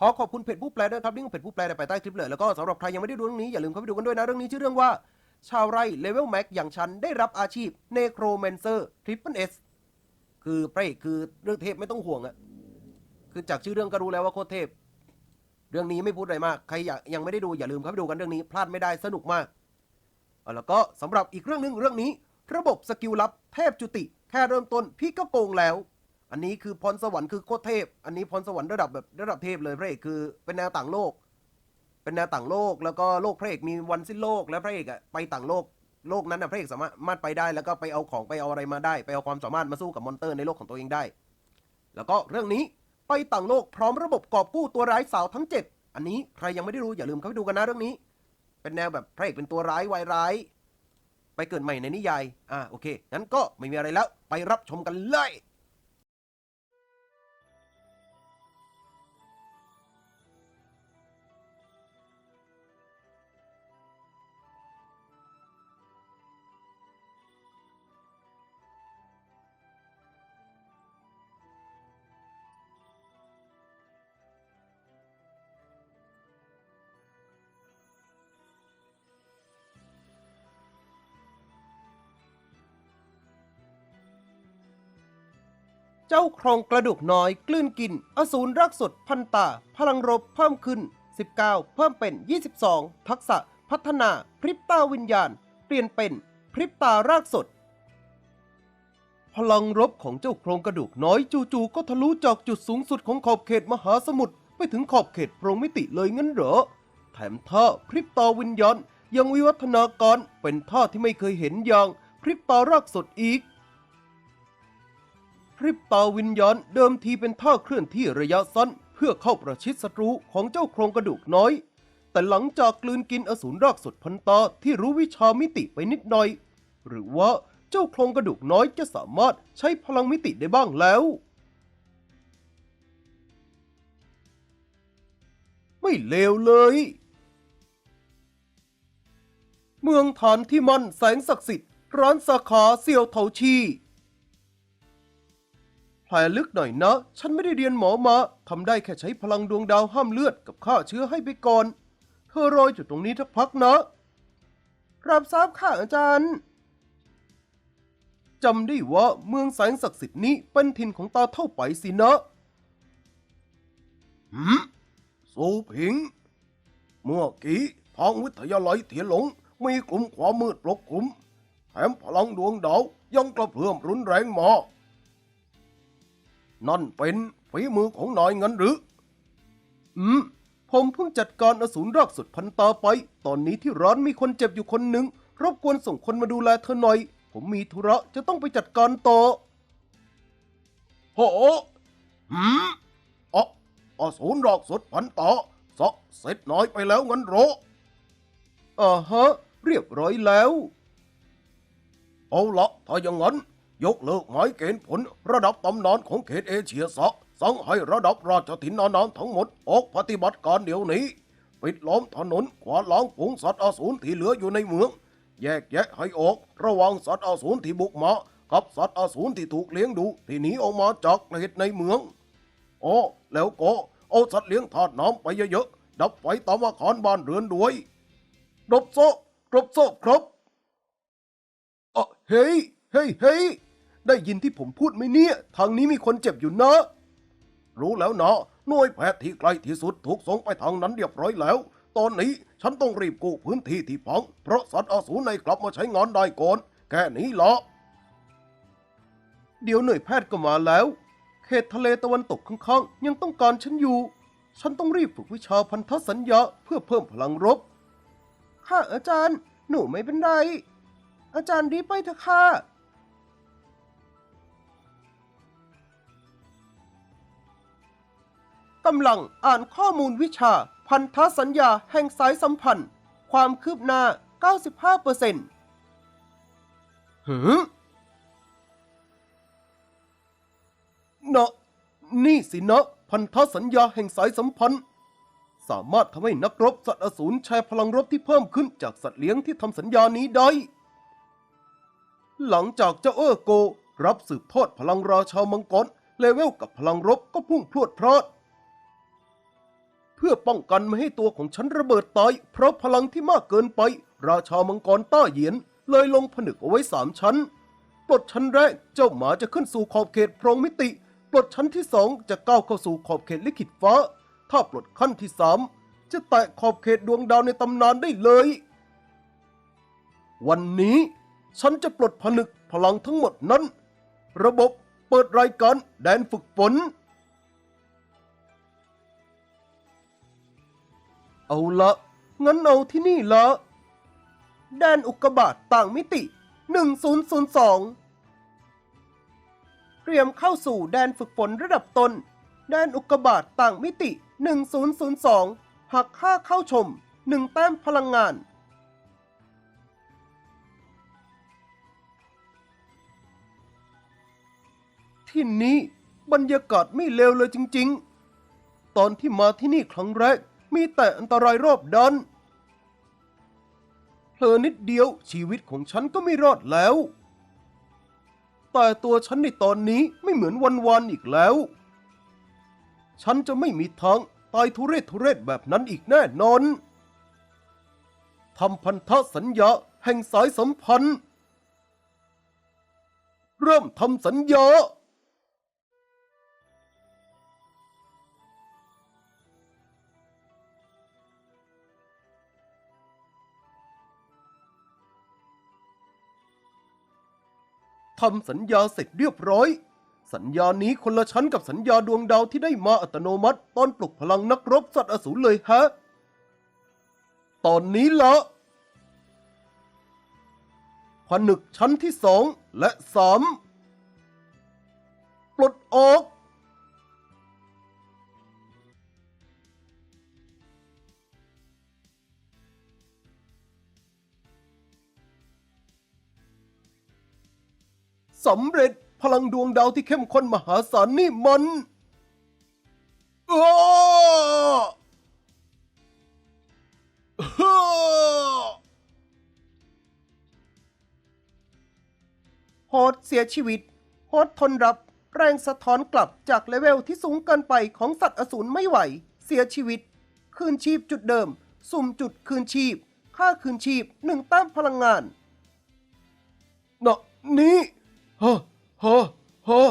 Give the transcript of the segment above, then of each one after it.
ขอขอบคุณเพจผู้แปลด้วยครับลิงก์เพจผู้แปลได้ไปใต้คลิปเลยแล้วก็สำหรับใครยังไม่ได้ดูเรื่องนี้อย่าลืมเข้าไปดูกันด้วยนะเรื่องนี้ชื่อเรื่องว่า ชาวไร่เลเวลแม็กอย่างฉันได้รับอาชีพเนโครแมนเซอร์ทริปเปิลเอสคือพระเอกคือเรื่องเทพไม่ต้องห่วงอะคือจากชื่อเรื่องก็รู้แล้วว่าโคตรเทพ เรื่องนี้ไม่พูดอะไรมากใครอยากยังไม่ได้ดูอย่าลืมเข้าไปดูกันเรื่องนี้ พลาดไม่ได้สนุกมากเอาแล้วก็สำหรับอีกเรื่องหนึ่งเรื่องนี้ ระบบสกิลลับเทพจุติ แค่เริ่มต้นพี่ก็โกงแล้ว อันนี้คือพรสวรรค์คือโคตรเทพ อันนี้พรสวรรค์ระดับแบบระดับเทพเลยพระเอกคือเป็นแนวต่างโลก เป็นแนวต่างโลก แล้วก็โลกพระเอกมีวันสิ้นโลก แล้วพระเอกอะไปต่างโลก โลกนั้นนะพระเอกสามารถไปได้ แล้วก็ไปเอาของไปเอาอะไรมาได้ ไปเอาความสามารถมาสู้กับมอนเตอร์ในโลกของตัวเองได้ แล้วก็เรื่องนี้ไปต่างโลกพร้อมระบบกอบกู้ตัวร้ายสาวทั้ง 7 อันนี้ใครยังไม่ได้ดูอย่าลืมเข้าไปดูกันนะเรื่องนี้ เป็นแนวแบบพระเอกเป็นตัวร้ายวายร้าย ไปเกิดใหม่ในนิยาย อ่าโอเค งั้นก็ไม่มีอะไรแล้ว ไปรับชมกันเลย เจ้าโครงกระดูกน้อยกลืนกิน อสูรรักสดพันตา พลังรบเพิ่มขึ้น 19 เพิ่มเป็น 22 ทักษะพัฒนาพริบตาวิญญาณ เปลี่ยนเป็นพริบตารากสด พลังรบของเจ้าโครงกระดูกน้อยจู่ๆก็ทะลุจากจุดสูงสุดของขอบเขตมหาสมุทรไปถึงขอบเขตโพรงมิติเลยงั้นเหรอ แถมท่าพริบตาวิญญาณยังวิวัฒนาการเป็นท่าที่ไม่เคยเห็นอย่างพริบตารากสดอีก พริบตาวิญญาณเดิมทีเป็นท่าเคลื่อนที่ระยะสั้น เพื่อเข้าประชิดศัตรูของเจ้าโครงกระดูกน้อย แต่หลังจากกลืนกินอสูรรากสดพันตาที่รู้วิชามิติไปนิดหน่อย หรือว่าเจ้าโครงกระดูกน้อยจะสามารถใช้พลังมิติได้บ้างแล้ว ไม่เลวเลย เมืองฐานที่มันแสงศักดิ์สิทธิ์ร้านสาขาเซียวเถาชี แผลลึกหน่อยนะ ฉันไม่ได้เรียนหมอมาทำได้แค่ใช้พลังดวงดาวห้ามเลือดกับฆ่าเชื้อให้ไปก่อน เธอรออยู่ตรงนี้ทักพักนะ รับทราบค่ะอาจารย์จำได้ว่าเมืองแสงศักดิ์สิทธิ์นี้เป็นถิ่นของตาเท่าไปสินะหืมสูผิง เมื่อกี้ทางวิทยาลัยเถียหลงมีกลุ่มความมืดปกคลุม แถมพลังดวงดาวยังกระเพื่อมรุนแรงมา นั่นเป็นฝีมือของนายงั้นหรือ อืม ผมเพิ่งจัดการอสูรรากสุดพันตาไป ตอนนี้ที่ร้านมีคนเจ็บอยู่คนหนึ่งรบกวนส่งคนมาดูแลเธอหน่อย ผมมีธุระจะต้องไปจัดการต่อโหหืมอ๋ออสูรรากสุดพันตาสะเสร็จน้อยไปแล้วงั้นเหรออ่าฮะ เรียบร้อยแล้ว เอาละถ้าอย่างนั้น ยกเลิกหมายเกณฑ์ผลระดับตำนานของเขตเอเชียซะสั่งให้ระดับราชถินนานาทั้งหมดออกปฏิบัติการเดี๋ยวนี้ ปิดล้อมถนนขวาล้างฝูงสัตว์อสูรที่เหลืออยู่ในเมือง แยกแยะให้ออกระหว่างสัตว์อสูรที่บุกมากับสัตว์อสูรที่ถูกเลี้ยงดูที่หนีออกมาจากเขตในเมืองอ๋อแล้วก็เอาสัตว์เลี้ยงทาดน้ำไปเยอะๆดับไฟตามอาคารบ้านเรือนด้วยดบโซ่ดบโซ่ครับเอ่อเฮ้ยเฮ้ยเฮ้ย ได้ยินที่ผมพูดไหมเนี่ย ทางนี้มีคนเจ็บอยู่นะ รู้แล้วเนะหน่วยแพทย์ที่ใกล้ที่สุดถูกส่งไปทางนั้นเรียบร้อยแล้ว ตอนนี้ฉันต้องรีบกู้พื้นที่ที่พัง เพราะสัตว์อสูรในกลับมาใช้งานได้ก่อนแค่นี้ละเดี๋ยวหน่วยแพทย์ก็มาแล้ว เขตทะเลตะวันตกข้างๆ ยังต้องการฉันอยู่ ฉันต้องรีบฝึกวิชาพันธสัญญาเพื่อเพิ่มพลังรบ ค่ะอาจารย์ หนูไม่เป็นไร อาจารย์รีบไปเถอะค่ะ กำลังอ่านข้อมูลวิชา พันธสัญญาแห่งสายสัมพันธ์ ความคืบหน้า 95%หือเนาะนี่สินะ พันธสัญญาแห่งสายสัมพันธ์ สามารถทำให้นักรบสัตว์อสูรใช้พลังรบที่เพิ่มขึ้นจากสัตว์เลี้ยงที่ทำสัญญานี้ได้ หลังจากเจ้าเออโก รับสืบทอดพลังราชามังกรเลเวลกับพลังรบก็พุ่งพรวดพราด เพื่อป้องกันไม่ให้ตัวของฉันระเบิดตาย เพราะพลังที่มากเกินไป ราชามังกรต้าเหยียน เลยลงผนึกเอาไว้สามชั้น ปลดชั้นแรกเจ้าหมาจะขึ้นสู่ขอบเขตพรหมมิติ ปลดชั้นที่สองจะก้าวเข้าสู่ขอบเขตลิขิตฟ้า ถ้าปลดขั้นที่สามจะแตะขอบเขตดวงดาวในตำนานได้เลย วันนี้ฉันจะปลดผนึกพลังทั้งหมดนั้น ระบบเปิดรายการแดนฝึกฝน เอาละงั้นเอาที่นี่ละแดนอุกกาบาตต่างมิติ 1002 เตรียมเข้าสู่แดนฝึกฝนระดับตน แดนอุกกาบาตต่างมิติ 1002 หักค่าเข้าชม 1 แต้มพลังงาน ที่นี้บรรยากาศไม่เลวเลยจริง ๆ ตอนที่มาที่นี่ครั้งแรก มีแต่อันตรายรอบด้านเพลอนิดเดียวชีวิตของฉันก็ไม่รอดแล้ว แต่ตัวฉันในตอนนี้ไม่เหมือนวันวานๆอีกแล้ว ฉันจะไม่มีทางตายทุเรศทุเรศแบบนั้นอีกแน่นอนทำพันธสัญญาแห่งสายสัมพันธ์ เริ่มทำสัญญา ทำสัญญาเสร็จเรียบร้อย สัญญานี้คนละชั้นกับสัญญาดวงดาวที่ได้มาอัตโนมัติ ตอนปลุกพลังนักรบสัตว์อสูรเลยฮะ ตอนนี้ละผนึกชั้นที่สองและสามปลดออก สำเร็จพลังดวงดาวที่เข้มข้นมหาศาลนี่มันอ้อฮ่าโฮสต์เสียชีวิต โฮสต์ทนรับแรงสะท้อนกลับจากเลเวลที่สูงเกินไปของสัตว์อสูรไม่ไหว เสียชีวิต คืนชีพจุดเดิม สุ่มจุดคืนชีพ ค่าคืนชีพหนึ่งแต้มพลังงานเนะนี่ ฮะฮะฮะ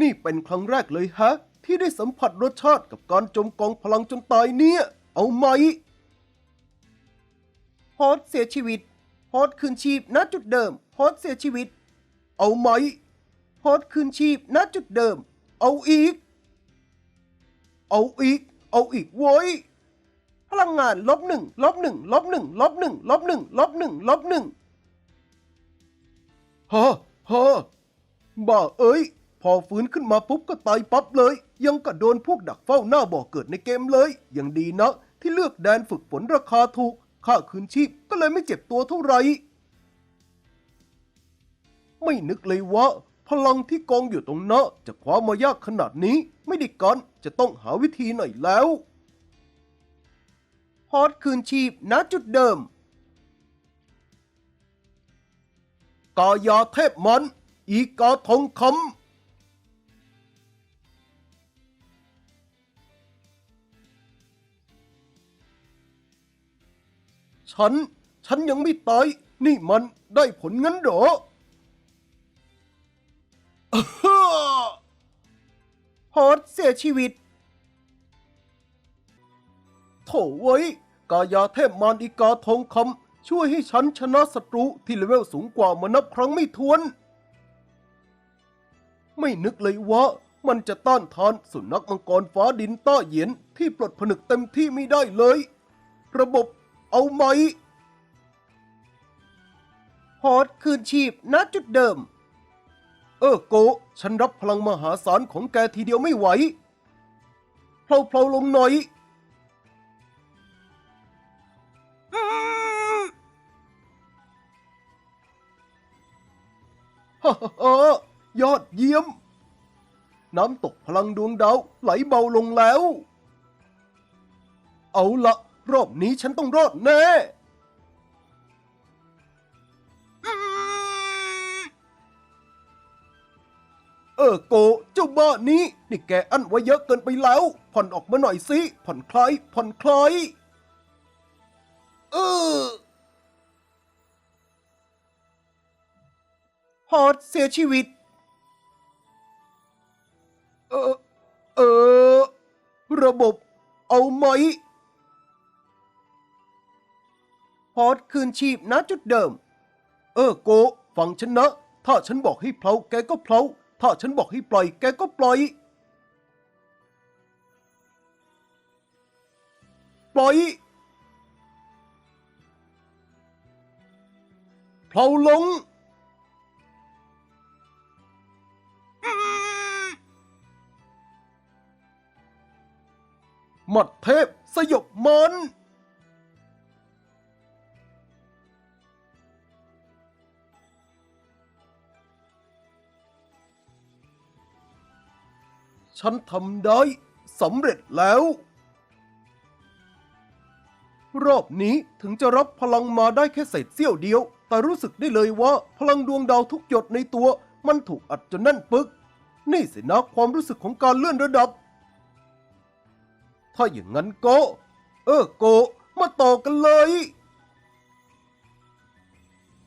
นี่เป็นครั้งแรกเลยฮะ ที่ได้สัมผัสรสชาติกับการจมกองพลังจนตายเนี่ย เอาไหมโฮสต์เสียชีวิตโฮสต์คืนชีพณจุดเดิมโฮสต์เสียชีวิต เอาไหมโฮสต์คืนชีพณจุดเดิม เอาอีก เอาอีก เอาอีกโว้ยพลังงานลบหนึ่งลบหนึ่งลบหนึ่งลบหนึ่งลบหนึ่งลบหนึ่งลบหนึ่ง ฮะฮะบ้าเอ้ย พอฟื้นขึ้นมาปุ๊บก็ตายปั๊บเลย ยังกะโดนพวกดักเฝ้าหน้าบ่อเกิดในเกมเลย ยังดีนะที่เลือกแดนฝึกฝนราคาถูก ค่าคืนชีพก็เลยไม่เจ็บตัวเท่าไหร่ ไม่นึกเลยว่า พลังที่กองอยู่ตรงหน้าจะคว้ามายากขนาดนี้ ไม่ได้กันจะต้องหาวิธีหน่อยแล้วฮอตคืนชีพณจุดเดิม กายาเทพมัน อีกาทองคำฉัน ฉันยังไม่ตาย นี่มันได้ผลงั้นเหรออ้าฮ่าฮอตเสียชีวิต โถ่เว้ยกายาเทพมารอีกาทองคำ ช่วยให้ฉันชนะศัตรูที่เลเวลสูงกว่ามานับครั้งไม่ถ้วน ไม่นึกเลยว่ามันจะต้านทานสุนัขมังกรฟ้าดินต้าเหยียนที่ปลดผนึกเต็มที่ไม่ได้เลย ระบบเอาไหมฮอตคืนชีพณจุดเดิม เออโก ฉันรับพลังมหาศาลของแกทีเดียวไม่ไหวเพลาๆลงหน่อย ฮ่าฮ่ายอดเยี่ยม น้ำตกพลังดวงดาวไหลเบาลงแล้ว เอาละรอบนี้ฉันต้องรอดแน่เอออโกเจ้าบ้านี้นี่แกอั้นไว้เยอะเกินไปแล้ว ผ่อนออกมาหน่อยสิผ่อนคลายผ่อนคลายเออ ฮอดเสียชีวิต เออ เออ ระบบเอาไหมฮอดคืนชีพณจุดเดิม เออโก ฟังฉันนะ ถ้าฉันบอกให้เพลาแกก็เพลา ถ้าฉันบอกให้ปล่อยแกก็ปล่อย ปล่อยเพลาลง หมัดเทพสยบมันฉันทำได้สำเร็จแล้ว รอบนี้ถึงจะรับพลังมาได้แค่เศษเสี้ยวเดียว แต่รู้สึกได้เลยว่าพลังดวงดาวทุกหยดในตัว มันถูกอัดจนแน่นปึก นี่สินะความรู้สึกของการเลื่อนระดับ ถ้าอย่างนั้นก็ เออโก มาต่อกันเลย